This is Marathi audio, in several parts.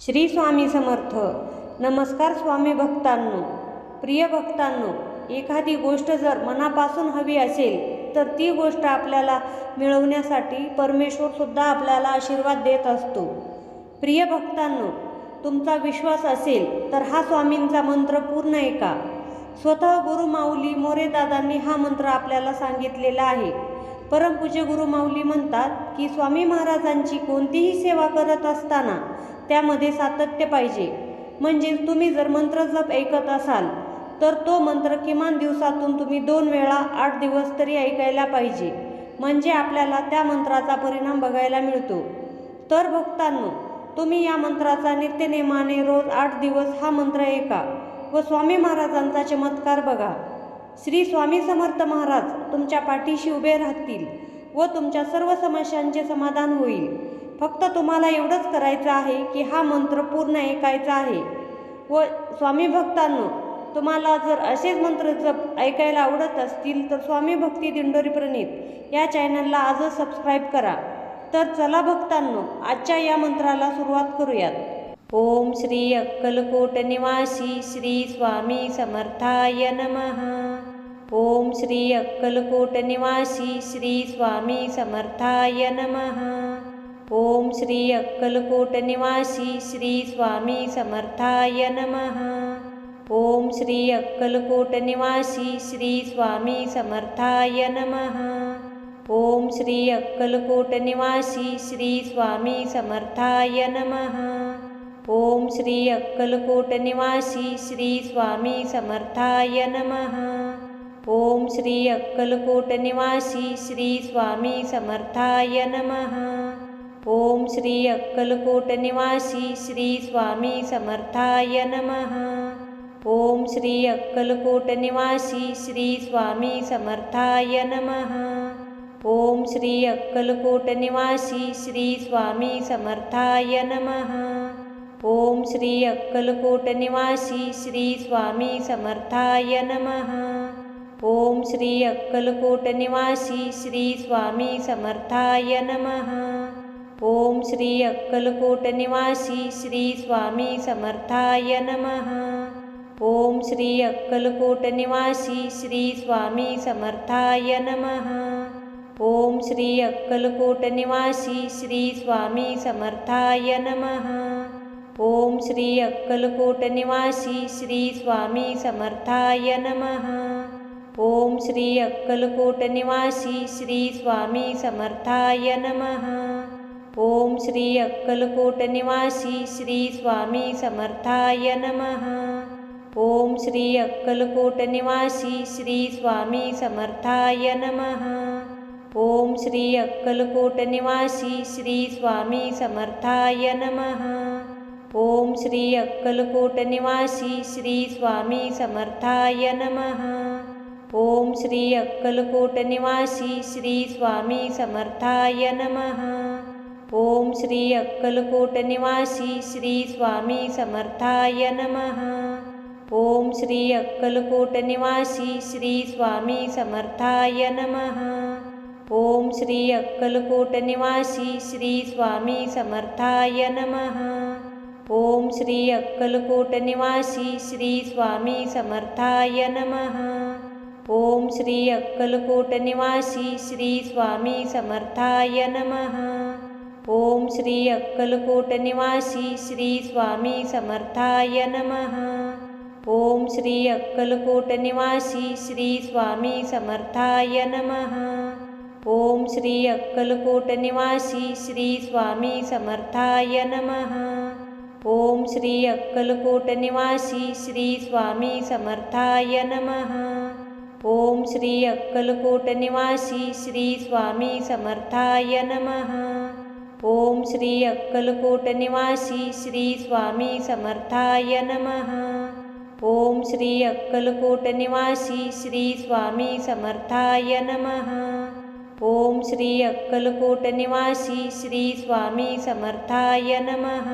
श्री स्वामी समर्थ. नमस्कार स्वामी भक्तांनो. प्रिय भक्तांनो एखादी गोष्ट जर मनापासून हवी असेल तर ती गोष्ट आपल्याला मिळवण्यासाठी परमेश्वरसुद्धा आपल्याला आशीर्वाद देत असतो. प्रिय भक्तांनो तुमचा विश्वास असेल तर हा स्वामींचा मंत्र पूर्ण ऐका स्वतः गुरु माऊली मोरेदादांनी हा मंत्र आपल्याला सांगितलेला आहे. परमपूज्य गुरु माऊली म्हणतात की स्वामी महाराजांची कोणतीही सेवा करत असताना त्यामध्ये सातत्य पाहिजे. म्हणजे तुम्ही जर मंत्र जप ऐकत असाल तर तो मंत्र किमान दिवसातून तुम्ही दोन वेळा आठ दिवस तरी ऐकायला पाहिजे. म्हणजे आपल्याला त्या मंत्राचा परिणाम बघायला मिळतो. तर भक्तांनो तुम्ही या मंत्राचा नित्यनेमाने रोज आठ दिवस हा मंत्र ऐका व स्वामी महाराजांचा चमत्कार बघा. श्री स्वामी समर्थ महाराज तुमच्या पाठीशी उभे राहतील. व तुमच्या सर्व समस्यांचे समाधान होईल. फक्त तुम्हाला एवढंच करायचं आहे की हा मंत्र पूर्ण ऐकायचा आहे. व स्वामी भक्तांनो तुम्हाला जर असेच मंत्र जप ऐकायला आवडत असतील तर स्वामी भक्ती दिंडोरी प्रणित या चॅनलला आजच सबस्क्राईब करा. तर चला भक्तांनो आजच्या या मंत्राला सुरुवात करूयात. ओम श्री अक्कलकोट निवासी श्री स्वामी समर्थाय नमः. ओम श्री अक्कलकोट निवासी श्री स्वामी समर्थाय नमः। ओम श्री अक्कलकोट निवासी श्री स्वामी समर्थाय नमः। ओम श्री अक्कलकोट निवासी श्री स्वामी समर्थाय नमः। ओम श्री अक्कलकोट निवासी श्री स्वामी समर्थाय नमः। ओम श्री अक्कलकोट निवासी श्री स्वामी समर्थाय नमः। ओम श्री अक्कलकोट निवासी श्री स्वामी समर्थाय नमः। ओम श्री अक्कलकोट निवासी श्री स्वामी समर्थाय नमः। ओम श्री अक्कलकोट निवासी श्री स्वामी समर्थाय नमः। ओम श्री अक्कलकोट निवासी श्री स्वामी समर्थाय नमः। ओम श्री अक्कलकोट निवासी श्री स्वामी समर्थाय नमः। ओम श्री अक्कलकोट निवासी श्री स्वामी समर्थाय नमः। ओम श्री अक्कलकोट निवासी श्री स्वामी समर्थाय नमः। ओम श्री अक्कलकोट निवासी श्री स्वामी समर्थाय नमः। ओम श्री अक्कलकोट निवासी श्री स्वामी समर्थाय नमः। ओम श्री अक्कलकोट निवासी श्री स्वामी समर्थाय नमः। ओम श्री अक्कलकोट निवासी श्री स्वामी समर्थाय नमः। ओम श्री अक्कलकोट निवासी श्री स्वामी समर्थाय नमः। ओम श्री अक्कलकोट निवासी श्री स्वामी समर्थाय नमः। ओम श्री अक्कलकोट निवासी श्री स्वामी समर्थाय नमः। ओम श्री अक्कलकोट निवासी श्री स्वामी समर्थाय नमः। ओम श्री अक्कलकोट निवासी श्री स्वामी समर्थाय नमः। ओम श्री अक्कलकोट निवासी श्री स्वामी समर्थाय नमः। ओम श्री अक्कलकोट निवासी श्री स्वामी समर्थाय नमः। ओम श्री अक्कलकोट निवासी श्री स्वामी समर्थाय नमः। ओम श्री अक्कलकोट निवासी श्री स्वामी समर्थाय नमः। ओम श्री अक्कलकोट निवासी श्री स्वामी समर्थाय नमः। ओम श्री अक्कलकोट निवासी श्री स्वामी समर्थाय नमः। ओम श्री अक्कलकोट निवासी श्री स्वामी समर्थाय नमः। ओम श्री अक्कलकोट निवासी श्री स्वामी समर्थाय नमः। ओम श्री अक्कलकोट निवासी श्री स्वामी समर्थाय नमः। ओम श्री अक्कलकोट निवासी श्री स्वामी समर्थाय नमः। ओम श्री अक्कलकोट निवासी श्री स्वामी समर्थाय नमः। ओम श्री अक्कलकोट निवासी श्री स्वामी समर्थाय नमः। ओम श्री अक्कलकोट निवासी श्री स्वामी समर्थाय नमः।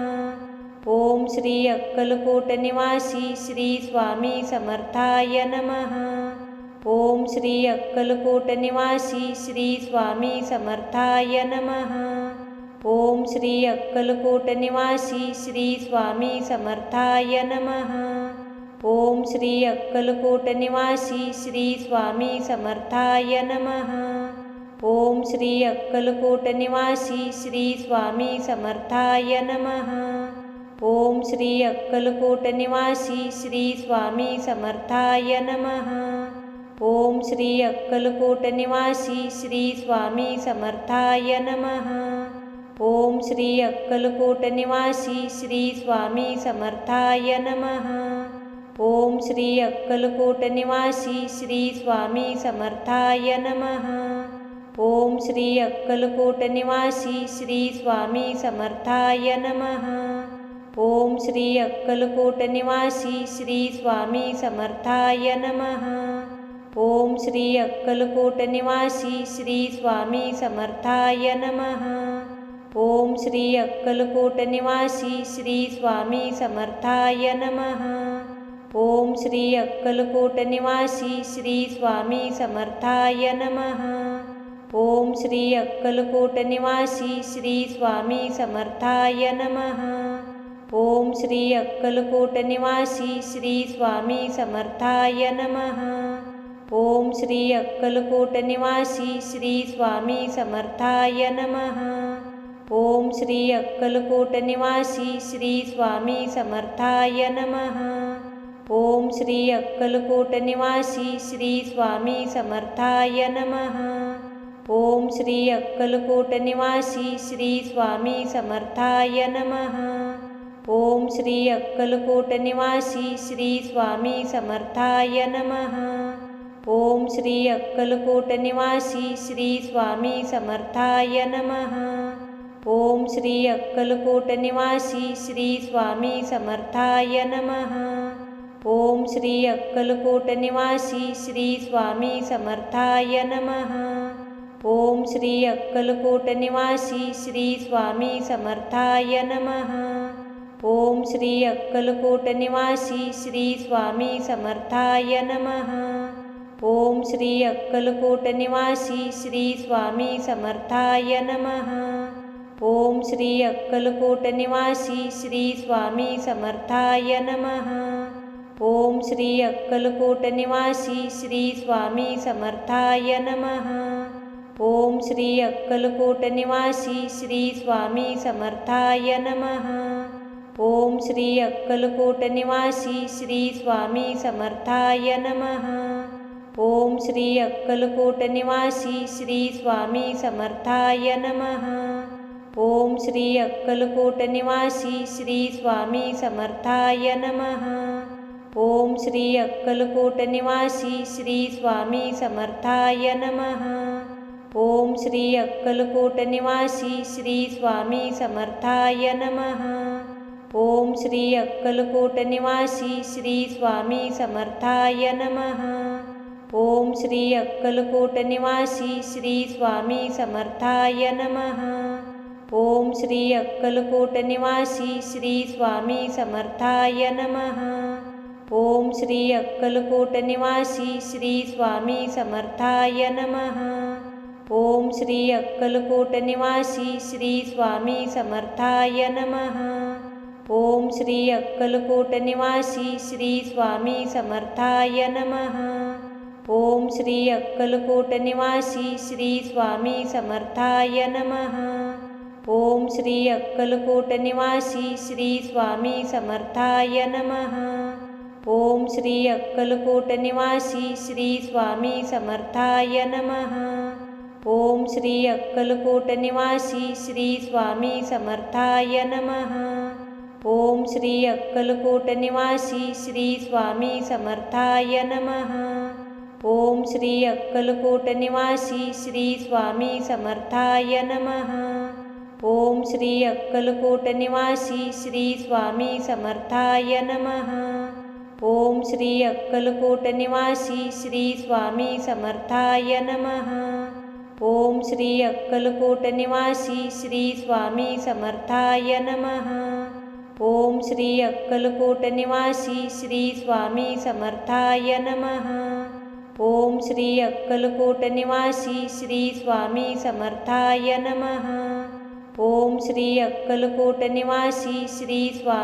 ओम श्री अक्कलकोट निवासी श्री स्वामी समर्थाय नमः। ओम श्री अक्कलकोट निवासी श्री स्वामी समर्थाय नमः। ओम श्री अक्कलकोट निवासी श्री स्वामी समर्थाय नमः। ओम श्री अक्कलकोट निवासी श्री स्वामी समर्थाय नमः। ओम श्री अक्कलकोट निवासी श्री स्वामी समर्थाय नमः। ओम श्री अक्कलकोट निवासी श्री स्वामी समर्थाय नमः। ओम श्री अक्कलकोट निवासी श्री स्वामी समर्थाय नमः। ओम श्री अक्कलकोट निवासी श्री स्वामी समर्थाय नमः। ओम श्री अक्कलकोट निवासी श्री स्वामी समर्थाय नमः। ओम श्री अक्कलकोट निवासी श्री स्वामी समर्थाय नमः। ओम श्री अक्कलकोट निवासी श्री स्वामी समर्थाय नमः। ओम श्री अक्कलकोट निवासी श्री स्वामी समर्थाय नमः. ओम श्री अक्कलकोट निवासी श्री स्वामी समर्थाय नमः. ओम श्री अक्कलकोट निवासी श्री स्वामी समर्थाय नमः. ओम श्री अक्कलकोट निवासी श्री स्वामी समर्थाय नमः. ओम श्री अक्कलकोट निवासी श्री स्वामी समर्थाय नमः. ओम श्री अक्कलकोट निवासी श्री स्वामी समर्थाय नमः। ओम श्री अक्कलकोट निवासी श्री स्वामी समर्थाय नमः। ओम श्री अक्कलकोट निवासी श्री स्वामी समर्थाय नमः। ओम श्री अक्कलकोट निवासी श्री स्वामी समर्थाय नमः। ओम श्री अक्कलकोट निवासी श्री स्वामी समर्थाय नमः। ओम श्री अक्कलकोट निवासी श्री स्वामी समर्थाय नमः। ओम श्री अक्कलकोट निवासी श्री स्वामी समर्थाय नमः। ओम श्री अक्कलकोट निवासी श्री स्वामी समर्थाय नमः। ओम श्री अक्कलकोट निवासी श्री स्वामी समर्थाय नमः। ओम श्री अक्कलकोट निवासी श्री स्वामी समर्थाय नमः। ओम श्री अक्कलकोट निवासी श्री स्वामी समर्थाय नमः। ओम श्री अक्कलकोट निवासी श्री स्वामी समर्थाय नमः। ओम श्री अक्कलकोट निवासी श्री स्वामी समर्थाय नमः। ओम श्री अक्कलकोट निवासी श्री स्वामी समर्थाय नमः। ओम श्री अक्कलकोट निवासी श्री स्वामी समर्थाय नमः। ओम श्री अक्कलकोट निवासी श्री स्वामी समर्थाय नमः। ओम श्री अक्कलकोट निवासी श्री स्वामी समर्थाय नमः। ओम श्री अक्कलकोट निवासी श्री स्वामी समर्थाय नमः। ओम श्री अक्कलकोट निवासी श्री स्वामी समर्थाय नमः। ओम श्री अक्कलकोट निवासी श्री स्वामी समर्थाय नमः। ओम श्री अक्कलकोट निवासी श्री स्वामी समर्थाय नमः। ओम श्री अक्कलकोट निवासी श्री स्वामी समर्थाय नमः। ओम श्री अक्कलकोट निवासी श्री स्वामी समर्थाय नमः। ओम श्री अक्कलकोट निवासी श्री स्वामी समर्थाय नमः। ओम श्री अक्कलकोट निवासी श्री स्वामी समर्थाय नमः। ओम श्री अक्कलकोट निवासी श्री स्वामी समर्थाय नमः। ओम श्री अक्कलकोट निवासी श्री स्वामी समर्थाय नमः। ओम श्री अक्कलकोट निवासी श्री स्वामी समर्थाय नमः। ओम श्री अक्कलकोट निवासी श्री स्वामी समर्थाय नमः। ओम श्री अक्कलकोट निवासी श्री स्वामी समर्थाय नमः। ओम श्री अक्कलकोट निवासी श्री स्वामी समर्थाय नमः। ओम श्री अक्कलकोट निवासी श्री स्वामी समर्थाय नमः। ओम श्री अक्कलकोट निवासी श्री स्वामी समर्थाय नमः। ओम श्री अक्कलकोट निवासी श्री स्वामी समर्थाय नमः। ओम श्री अक्कलकोट निवासी श्री स्वामी समर्थाय नमः। ओम श्री अक्कलकोट निवासी श्री स्वामी समर्थाय नमः। ओम श्री अक्कलकोट निवासी श्री स्वामी